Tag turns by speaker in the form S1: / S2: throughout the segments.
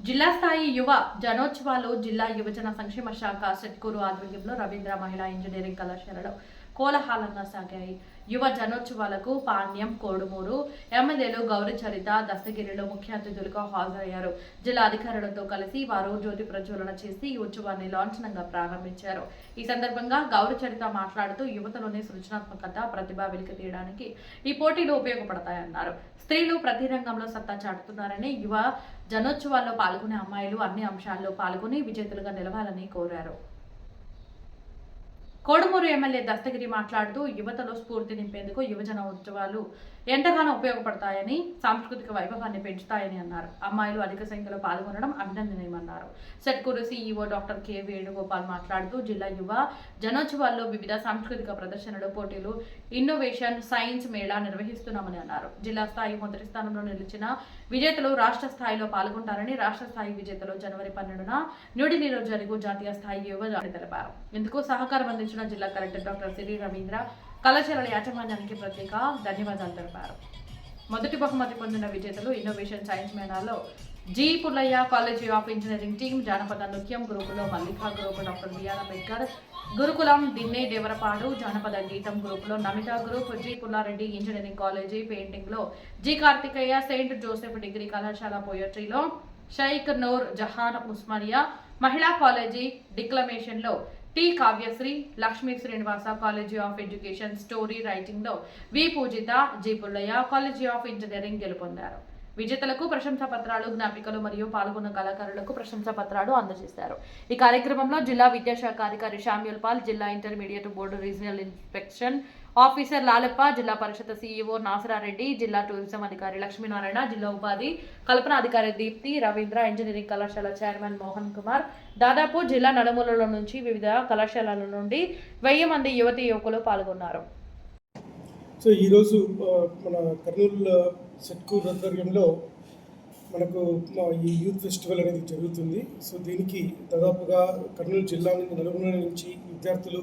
S1: జిల్లా స్థాయి యువ జనోత్సవాలు జిల్లా యువజన సంక్షేమ శాఖ సెట్కూరు ఆధ్వర్యంలో రవీంద్ర మహిళా ఇంజనీరింగ్ కళాశాలలో కోలాహలంగా సాగాయి. యువ జనోత్సవాలకు పాణ్యం కోడుమూరు ఎమ్మెల్యేలు గౌరీ చరిత దస్తగిరిలో ముఖ్య అతిథులుగా హాజరయ్యారు. జిల్లా అధికారులతో కలిసి వారు జ్యోతి ప్రజ్వలన చేసి ఈ ఉత్సవాన్ని లాంఛనంగా ప్రారంభించారు. ఈ సందర్భంగా గౌరీ చరిత మాట్లాడుతూ యువతలోని సృజనాత్మకత ప్రతిభ వెలికి తీయడానికి ఈ పోటీలు ఉపయోగపడతాయన్నారు. స్త్రీలు ప్రతి రంగంలో సత్తా చాటుతున్నారని యువ జనోత్సవాల్లో పాల్గొనే అమ్మాయిలు అన్ని అంశాల్లో పాల్గొని విజేతలుగా నిలవాలని కోరారు. కోడుమూరు ఎమ్మెల్యే దస్తగిరి మాట్లాడుతూ యువతలో స్ఫూర్తి నింపేందుకు యువజన ఉత్సవాలు ఎంతగానో ఉపయోగపడతాయని సాంస్కృతిక వైభవాన్ని పెంచుతాయని అన్నారు. అమ్మాయిలు అధిక సంఖ్యలో పాల్గొనడం అభినందనీయమన్నారు. Setkuru CEO doctor K Venugopal మాట్లాడుతూ జిల్లా యువ జనోత్సవాల్లో వివిధ సాంస్కృతిక ప్రదర్శనలు పోటీలు ఇన్నోవేషన్ సైన్స్ మేళా నిర్వహిస్తున్నామని అన్నారు. జిల్లా స్థాయి మొదటి స్థానంలో నిలిచిన విజేతలు రాష్ట్ర స్థాయిలో పాల్గొంటారని రాష్ట్ర స్థాయి విజేతలు జనవరి పన్నెండున న్యూఢిల్లీలో జరుగు జాతీయ స్థాయి యువ తెలిపారు. ఇందుకు సహకారం అందించిన జిల్లా కలెక్టర్ డాక్టర్ సిరి రవీంద్ర కళాశాలల యాజమాన్యానికి ప్రత్యేక ధన్యవాదాలు తెలిపారు. మొదటి బహుమతి పొందిన విజేతలు innovation science మేళాలో G Pullaiah college of engineering team జానపద నృత్యం గ్రూపులో Mallika group doctor BR Ambedkar gurukulam Dinne Devarapadu జానపద గీతం గ్రూపులో Namitha group G Pullareddy engineering college పెయింటింగ్లో G Karthikeya Saint Joseph degree కళాశాల పోయట్రీలో షైక్ నూర్ జహాన్ ఉస్మానియా మహిళా college డిక్లమేషన్లో T Kavyasri Lakshmi Srinivasa college of education story రైటింగ్లో V. Poojitha G. Pullaiah college of engineering గెలుపొందారు. విజేతలకు ప్రశంసా పత్రాలు జ్ఞాపికలు మరియు పాల్గొన్న కళాకారులకు ప్రశంసా పత్రాలు అందజేశారు. ఈ కార్యక్రమంలో జిల్లా విద్యాశాఖ అధికారి షామ్యుల్ పాల్ జిల్లా intermediate board regional inspection officer Lalappa Zilla Parishad CEO నాసరారెడ్డి జిల్లా టూరిజం అధికారి లక్ష్మీనారాయణ జిల్లా ఉపాధి కల్పన అధికారి దీప్తి రవీంద్ర ఇంజనీరింగ్ కళాశాల చైర్మన్ మోహన్ కుమార్. దాదాపు జిల్లా నలుమూలల నుంచి వివిధ కళాశాలల నుండి వెయ్యి మంది యువతి యువకులు పాల్గొన్నారు.
S2: సో ఈరోజు మన కర్నూలు సెట్కూర్ ఆధ్వర్యంలో మనకు ఈ యూత్ ఫెస్టివల్ అనేది జరుగుతుంది. సో దీనికి దాదాపుగా కర్నూలు జిల్లా నుంచి నలుగురు నుంచి విద్యార్థులు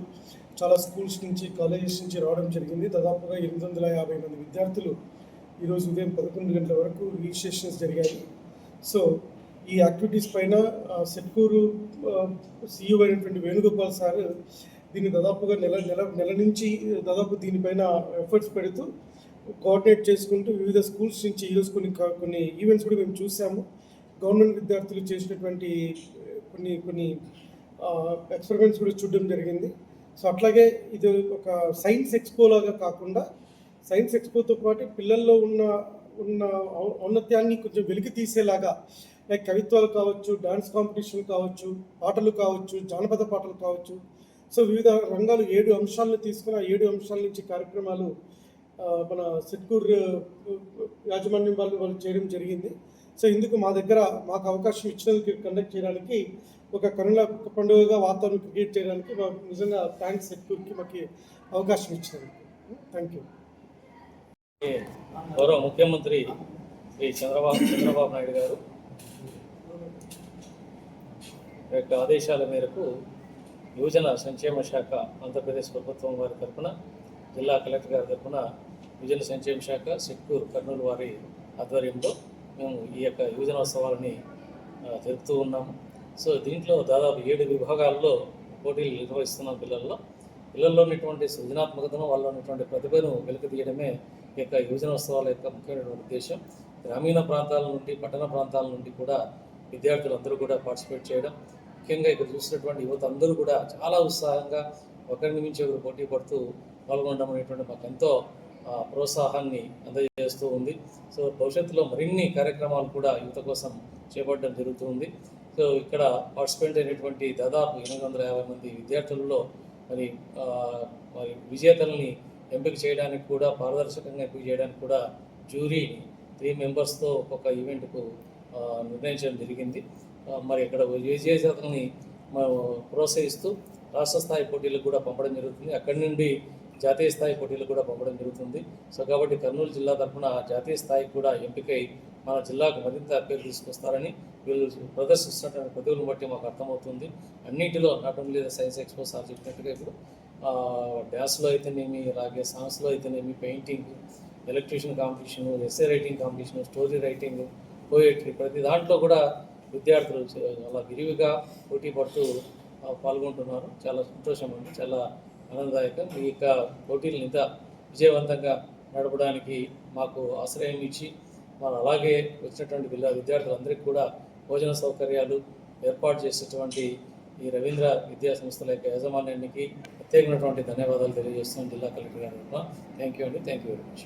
S2: చాలా స్కూల్స్ నుంచి కాలేజెస్ నుంచి రావడం జరిగింది. దాదాపుగా ఎనిమిది వందల యాభై మంది విద్యార్థులు ఈరోజు ఉదయం పదకొండు గంటల వరకు రిజిస్ట్రేషన్స్ జరిగాయి. సో ఈ యాక్టివిటీస్ పైన సెట్కూరు సీఈఓ అయినటువంటి వేణుగోపాల్ సార్ దీన్ని దాదాపుగా నెల నెల నెల నుంచి దాదాపు దీనిపైన ఎఫర్ట్స్ పెడుతూ కోఆర్డినేట్ చేసుకుంటూ వివిధ స్కూల్స్ నుంచి ఈరోజు కొన్ని కొన్ని ఈవెంట్స్ కూడా మేము చూసాము. గవర్నమెంట్ విద్యార్థులు చేసినటువంటి కొన్ని కొన్ని ఎక్స్పెరిమెంట్స్ కూడా చూడడం జరిగింది. సో అట్లాగే ఇది ఒక సైన్స్ ఎక్స్పో లాగా కాకుండా సైన్స్ ఎక్స్పోతో పాటు పిల్లల్లో ఉన్న ఉన్న ఔన్నత్యాన్ని కొంచెం వెలికి తీసేలాగా లైక్ కవిత్వాలు కావచ్చు డాన్స్ కాంపిటీషన్ కావచ్చు పాటలు కావచ్చు జానపద పాటలు కావచ్చు. సో వివిధ రంగాలు ఏడు అంశాలను తీసుకుని ఆ ఏడు అంశాల నుంచి కార్యక్రమాలు మన సిద్గూర్ యాజమాన్యం వాళ్ళు వాళ్ళు చేయడం జరిగింది. సో ఇందుకు మా దగ్గర మాకు అవకాశం ఇచ్చినందుకు కండక్ట్ చేయడానికి ఒక కనుల పండుగగా వాతావరణం క్రియేట్ చేయడానికి మాకు నిజంగా థ్యాంక్స్ సిద్గూర్కి మాకు అవకాశం ఇచ్చినందుకు. థ్యాంక్ యూ
S3: గౌరవ ముఖ్యమంత్రి శ్రీ చంద్రబాబు చంద్రబాబు నాయుడు గారు యొక్క ఆదేశాల మేరకు యువజన సంక్షేమ శాఖ ఆంధ్రప్రదేశ్ ప్రభుత్వం వారి తరఫున జిల్లా కలెక్టర్ గారి తరఫున యువజన సంక్షేమ శాఖ సిక్కూరు కర్నూలు వారి ఆధ్వర్యంలో మేము ఈ యొక్క యువజనోత్సవాలని ఉత్సవాలని జరుపుతూ ఉన్నాము. సో దీంట్లో దాదాపు ఏడు విభాగాల్లో పోటీలు నిర్వహిస్తున్నాం పిల్లల్లో. పిల్లల్లో ఉన్నటువంటి సృజనాత్మకతను వాళ్ళలో ఉన్నటువంటి ప్రతిభను వెలికితీయడమే ఈ యొక్క యువజనోత్సవాల యొక్క ముఖ్యమైనటువంటి ఉద్దేశం. గ్రామీణ ప్రాంతాల నుండి పట్టణ ప్రాంతాల నుండి కూడా విద్యార్థులందరూ కూడా పార్టిసిపేట్ చేయడం. ముఖ్యంగా ఇక్కడ చూసినటువంటి యువత అందరూ కూడా చాలా ఉత్సాహంగా ఒకరిని మించి ఒకరు పోటీ పడుతూ పాల్గొనడం అనేటువంటి మాకు ఎంతో ప్రోత్సాహాన్ని అందజేస్తూ ఉంది. సో భవిష్యత్తులో మరిన్ని కార్యక్రమాలు కూడా యువత కోసం చేపట్టడం జరుగుతుంది సో ఇక్కడ పార్టిసిపేట్ అయినటువంటి దాదాపు ఎనిమిది వందల యాభై మంది విద్యార్థులలో మరి మరి విజేతల్ని ఎంపిక చేయడానికి కూడా పారదర్శకంగా ఎంపిక చేయడానికి కూడా జ్యూరీని త్రీ మెంబర్స్తో ఒక్కొక్క ఈవెంట్కు నిర్ణయించడం జరిగింది. మరి ఇక్కడ విజేతల్ని ప్రోత్సహిస్తూ రాష్ట్ర స్థాయి పోటీలకు కూడా పంపడం జరుగుతుంది. అక్కడి నుండి జాతీయ స్థాయి పోటీలు కూడా పంపడం జరుగుతుంది. సో కాబట్టి కర్నూలు జిల్లా తరఫున జాతీయ స్థాయికి కూడా ఎంపికై మన జిల్లాకు మరింత పేరు తీసుకొస్తారని వీళ్ళు ప్రదర్శిస్తున్నటువంటి ప్రతిభను బట్టి మాకు అర్థమవుతుంది. అన్నింటిలో not only science expo sir చెప్పినట్టుగా ఇప్పుడు డ్యాన్స్లో అయితేనేమి అలాగే సాంగ్స్లో అయితేనేమి painting electrician competition essay writing competition story writing poetry ప్రతి దాంట్లో కూడా
S4: విద్యార్థులు చాలా విరివిగా పోటీ పడుతూ పాల్గొంటున్నారు. చాలా సంతోషం అండి. చాలా ఆనందదాయకం. ఈ యొక్క పోటీలను ఇంత విజయవంతంగా నడపడానికి మాకు ఆశ్రయం ఇచ్చి మరి అలాగే వచ్చినటువంటి విద్యా విద్యార్థులందరికీ కూడా భోజన సౌకర్యాలు ఏర్పాటు చేసేటువంటి ఈ రవీంద్ర విద్యా సంస్థల యొక్క యాజమాన్యానికి ప్రత్యేకమైనటువంటి ధన్యవాదాలు తెలియజేస్తున్నాం జిల్లా కలెక్టర్ గారి థ్యాంక్ యూ అండి. Thank you very much